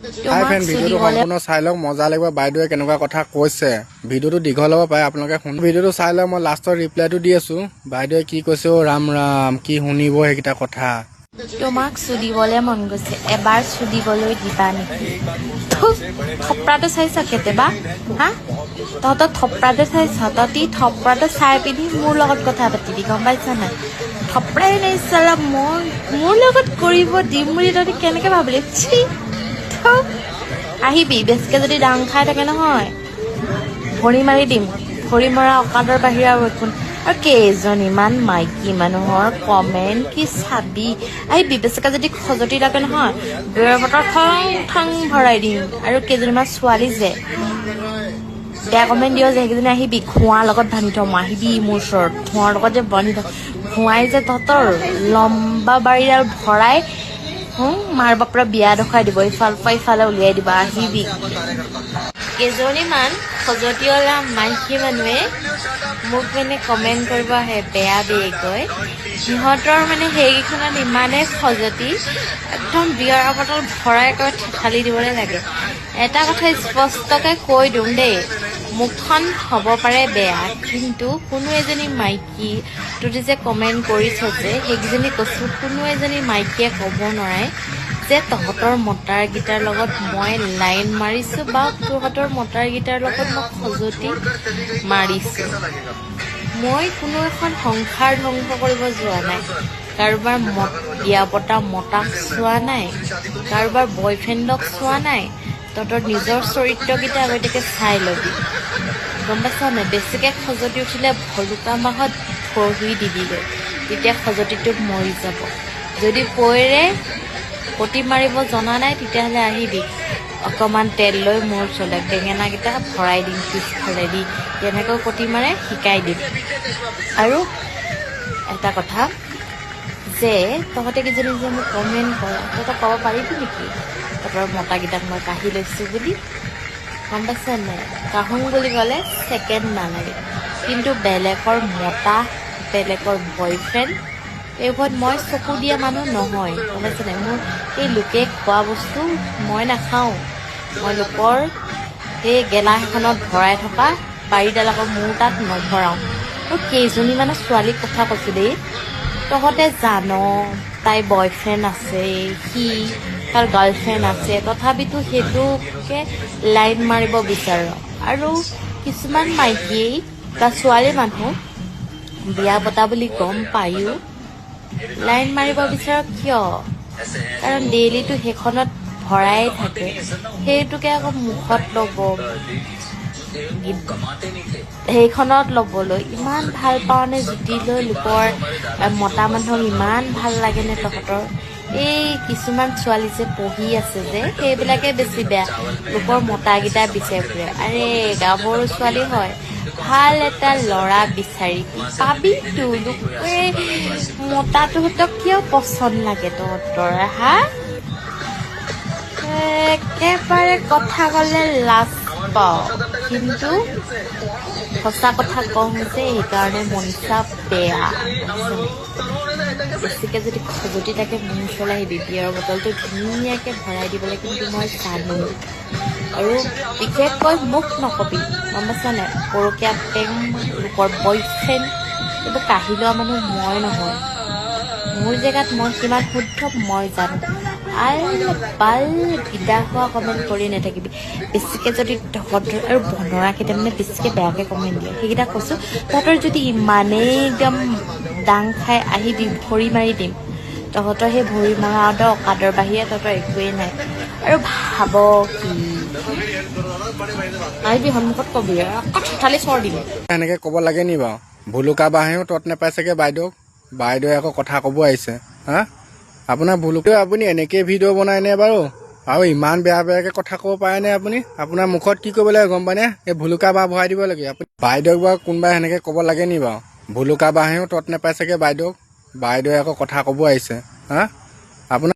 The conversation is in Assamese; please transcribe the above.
হাই ফ্ৰেণ্ড ভিডিঅ'টো সম্পূৰ্ণ চাই লওক মজা লাগিব বাইদেৱে কেনেকুৱা কথা কৈছে। ভিডিঅ'টো দীঘল হ'ব পাৰে আপোনালোকে শুন ভিডিঅ'টো চাই লওক মই লাষ্টৰ ৰিপ্লাইটো দি আছো। বাইদেৱে কি কৈছে অ' ৰাম ৰাম কি শুনিব সেইকেইটা কথা। তোমাক চুলিবলে মন গৈছে এবাৰ চুলিবলৈ দিবা নেকি? থপৰাটো চাইছ কেতিয়াবা? হা? তহঁতৰ থপৰাটো চাইছ তহঁতি থপৰাটো চাই পিনি মোৰ লগত কথা পাতিবি গম পাইছ নাই? থপৰাই নাই চালা মই মোৰ লগত কৰিব দিম বুলি তহঁতি কেনেকে ভাবিলি। আহিবি বেছিকে যদি ডাং খাই থাকে নহয়। ভৰি মাৰি দিম। ভৰি মৰা অকাদৰ বাহিৰে আৰু নাই। আৰু কেইজনীমান মাইকী মানুহৰ কমেণ্ট কি চাবি? আহি বিবেচিকা যদি খজতি লাগে নহয় বেৰ বতৰ ঠং ভৰাই দিম। আৰু কেইজনীমান ছোৱালী যে বেয়া কমেণ্ট দিয় যে সেইকেইজনী আহিবি ঘোঁৱাৰ লগত বান্ধি থ'ম। আহিবি মোৰ ওচৰত। ঘোঁৱাৰ লগত যে বান্ধি থ'ম। ঘোঁৱাই যে তহঁতৰ লম্বা বাৰীডাল ভৰাই হুম, মাৰ বাপৰা বিয়া দেখুৱাই দিব ইফাল পৰা ইফালে উলিয়াই দিব আহিবি। কেইজনীমান খজতিঅলা মাইকী মানুহে মোক মানে কমেণ্ট কৰিব আহে বেয়া বেয়কৈ সিহঁতৰ মানে সেইকেইখনত ইমানেই খজতি একদম বিয়াৰ বটল ভৰাই একেবাৰে থেঠালি দিবলৈ লাগে। এটা কথা স্পষ্টকৈ কৈ দিওঁ দেই মুখখন হ'ব পাৰে বেয়া কিন্তু কোনো এজনী মাইকী তুতি যে কমেণ্ট কৰিছ যে সেইকেইজনী কৈছোঁ কোনো এজনী মাইকীয়ে ক'ব নোৱাৰে যে তহঁতৰ মতাৰকেইটাৰ লগত মই লাইন মাৰিছোঁ বা তহঁতৰ মতাৰকেইটাৰ লগত মই খজুতি মাৰিছোঁ। মই কোনো এখন সংসাৰ ধ্বংস কৰিব যোৱা নাই। কাৰোবাৰ মত বিয়া পতা মতাক চোৱা নাই। কাৰোবাৰ বয়ফ্ৰেণ্ডক চোৱা নাই। তহঁতৰ নিজৰ চৰিত্ৰকেইটা আগতীয়াকৈ চাই ল'বি। গম পাইছ নাই? বেছিকৈ খজতি উঠিলে ভলুকা মাহত ধৰি দিবিগৈ। তেতিয়া খজতিটো মৰি যাব। যদি পৰে পতি মাৰিব জনা নাই তেতিয়াহ'লে আহিবি। অকণমান তেল লৈ মোৰ ওচৰলৈ বেঙেনাকেইটা ভৰাই দিম পিছফালে দি। কেনেকৈ পতি মাৰে শিকাই দিম। আৰু এটা কথা যে তহঁতে কিজনী যে মোক কমেণ্ট কৰ তহঁতক ক'ব পাৰিবি নেকি? তহঁতৰ মতাকেইটাক মই কাঢ়ি লৈছোঁ বুলি। গম পাইছ নাই? কাহোঁ বুলি ক'লে ছেকেণ্ড নালাগে। কিন্তু বেলেগৰ মতা বেলেগৰ বয়ফ্ৰেণ্ড এইবোৰত মই চকু দিয়া মানুহ নহয়। গম পাইছে নাই? মোৰ এই লোকে খোৱা বস্তু মই নাখাওঁ। মই লোকৰ সেই গেলা এখনত ভৰাই থকা বাৰীডাল আকৌ মোৰ তাত নভৰাওঁ। আৰু কেইজনীমানৰ ছোৱালীৰ কথা কৈছোঁ দেই। তহঁতে জান তাই বয়ফ্ৰেণ্ড আছে সি তাৰ গাৰ্লফ্ৰেণ্ড আছে তথাপিতো সেইটোকে লাইন মাৰিব বিচাৰ। আৰু কিছুমান মাইকীয়ে বা ছোৱালী মানুহ বিয়া পতা বুলি গম পায়ো লাইন মাৰিব বিচাৰ কিয়? কাৰণ ডেইলিটো সেইখনত ভৰাই থাকে। সেইটোকে আকৌ মুখত ল'ব। সেইখনত ল'বলৈ ইমান ভাল পাওঁনে জুতি লৈ লোকৰ মতা মানুহক ইমান ভাল লাগেনে তহঁতৰ? এই কিছুমান ছোৱালী যে পঢ়ি আছে যে সেইবিলাকে বেছি বেয়া। লোকৰ মতাকেইটা বিচাৰি ফুৰে। আৰে গাভৰু ছোৱালী হয়। ভাল এটা ল'ৰা বিচাৰি পাবিতো লোকে মতা তহঁতক কিয় পচন্দ লাগে তহঁতৰ হা? একেবাৰে কথা ক'লে লাজ পাওঁ। কিন্তু সঁচা কথা কওঁ যে সেইকাৰণে মনীষা বেয়া। বেছিকৈ যদি খজুতি থাকে মোৰ ওচৰলৈ আহিবি বিয়াৰ বটলটো ধুনীয়াকৈ ভৰাই দিবলৈ কিন্তু মই জানো। আৰু বিশেষকৈ মোক নকবি, গম পাইছা নাই পৰকীয়া প্ৰেম লোকৰ বয়ফ্ৰেণ্ড এইবোৰ কাঢ়ি লোৱা মানুহ মই নহয়। মোৰ জেগাত মই কিমান শুদ্ধ মই জানো। বাল বিদা হোৱা কমেণ্ট কৰি নাথাকিবি। বেছিকৈ যদি তহঁতৰ আৰু বনৰাকেইটা মানে বেছিকৈ বেয়াকৈ কমেণ্ট দিয়ে। সেইকেইটা কৈছোঁ তহঁতৰ যদি ইমানেই একদম দাং খাই আহিবি ভৰি মাৰি দিম তহঁতৰ সেই ভৰি মৰাহঁতৰ অকাদৰ বাহিৰে তহঁতৰ একোৱেই নাই। আৰু ভাব কি? আহিবি সন্মুখত কবি ঠালি চৰ দিম সেনেকে ক'ব লাগে নি বাৰু? ভুলুকা বাঁহেও তত নাপাই চাগে বাইদেউক। বাইদেৱে আকৌ কথা ক'ব আহিছে হা? আপোনাৰ ভুলুকা আপুনি এনেকৈ ভিডিঅ' বনাইনে বাৰু? আৰু ইমান বেয়া বেয়াকৈ কথা ক'ব পাৰেনে আপুনি? আপোনাৰ মুখত কি কৰিব লাগে গম পায়নে এই ভুলুকা বাঁহ ভৰাই দিব লাগে। আপুনি বাইদেউক বাৰু কোনোবাই সেনেকৈ ক'ব লাগে নি বাৰু? ভুলুকা বাঁহেও তত চাগে বাইদেউক। বাইদেৱে আকৌ কথা ক'ব আহিছে। হা? আপোনাৰ